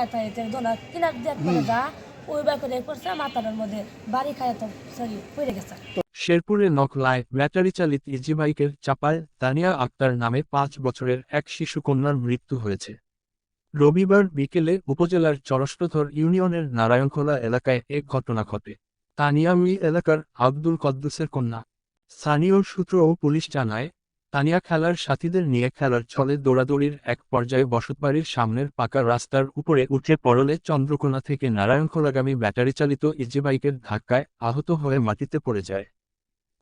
খারাপ থাকে দোলা কিনার দিয়ে করে যা ওই বার করে করছে মাথাটার মধ্যে বাড়ি খায় তো সরি পড়ে গেছে। শেরপুরে নকলায় ব্যাটারি চালিত ইজি বাইকের চাপায় তানিয়া আক্তার নামে পাঁচ বছরের এক শিশু কন্যার মৃত্যু হয়েছে। রবিবার বিকেলে উপজেলার চরষ্টধর ইউনিয়নের নারায়ণখোলা এলাকায় এক ঘটনা ঘটে। তানিয়া মি এলাকার আব্দুল কদ্দুসের কন্যা। স্থানীয় সূত্র ও পুলিশ জানায় তানিয়া খেলার সাথীদের নিয়ে খেলার ছলে দৌড়াদৌড়ির এক পর্যায়ে বসতবাড়ির সামনের পাকা রাস্তার উপরে উঠে পড়লে চন্দ্রকোনা থেকে নারায়ণখোলাগামী ব্যাটারি চালিত ইজি বাইকের ধাক্কায় আহত হয়ে মাটিতে পড়ে যায়।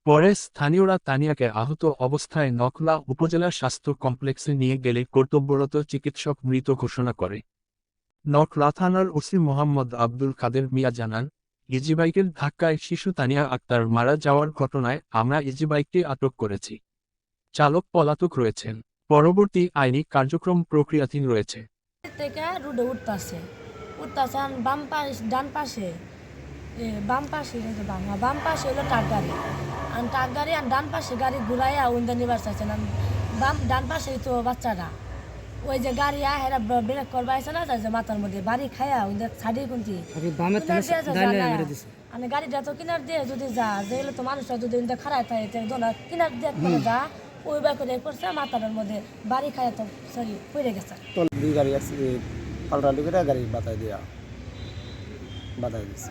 পরে স্থানীয়রা তানিয়াকে আহত অবস্থায় নকলা উপজেলা স্বাস্থ্য কমপ্লেক্সে নিয়ে গেলে কর্তব্যরত চিকিৎসক মৃত ঘোষণা করে। নকলা থানার ওসি মোহাম্মদ আব্দুল কাদের মিয়া জানান ইজিবাইকের ধাক্কায় শিশু তানিয়া আক্তার মারা যাওয়ার ঘটনায় আমরা ইজি বাইকটি আটক করেছি। চালক পলাতক রয়েছেন। পরবর্তী আইনি কার্যক্রম প্রক্রিয়াধীন রয়েছে। থেকে রোডে উঠতেছে। উঠতেছে বাম পাশ ডান পাশে। বাম পাশে যে বাম পাশে হলো ট্রাক গাড়ি। আর ট্রাক গাড়ি আর ডান পাশে গাড়ি ঘুরাইয়া উন্দা নিবার চাইছে। না বাম ডান পাশে তো বাচ্চারা। ওই যে গাড়ি আহেরা ব্রেক করবা আছে না যে মাথার মধ্যে। বাড়ি খায়া ওই ছাড়ি কুন্তি যা মানে গাড়িটা তো কিনার দিয়ে যদি যা যেগুলো তো মানুষটা যদি খারাপ থাকে কিনার দিয়ে যা। ওই বাইক করে পড়ছে মাথাটার মধ্যে বাড়ি খায় তো সরি পড়ে গেছে। দুই গাড়ি আছে পাল্টালি করে গাড়ি বাতায় দিয়া, বাতায় দিচ্ছে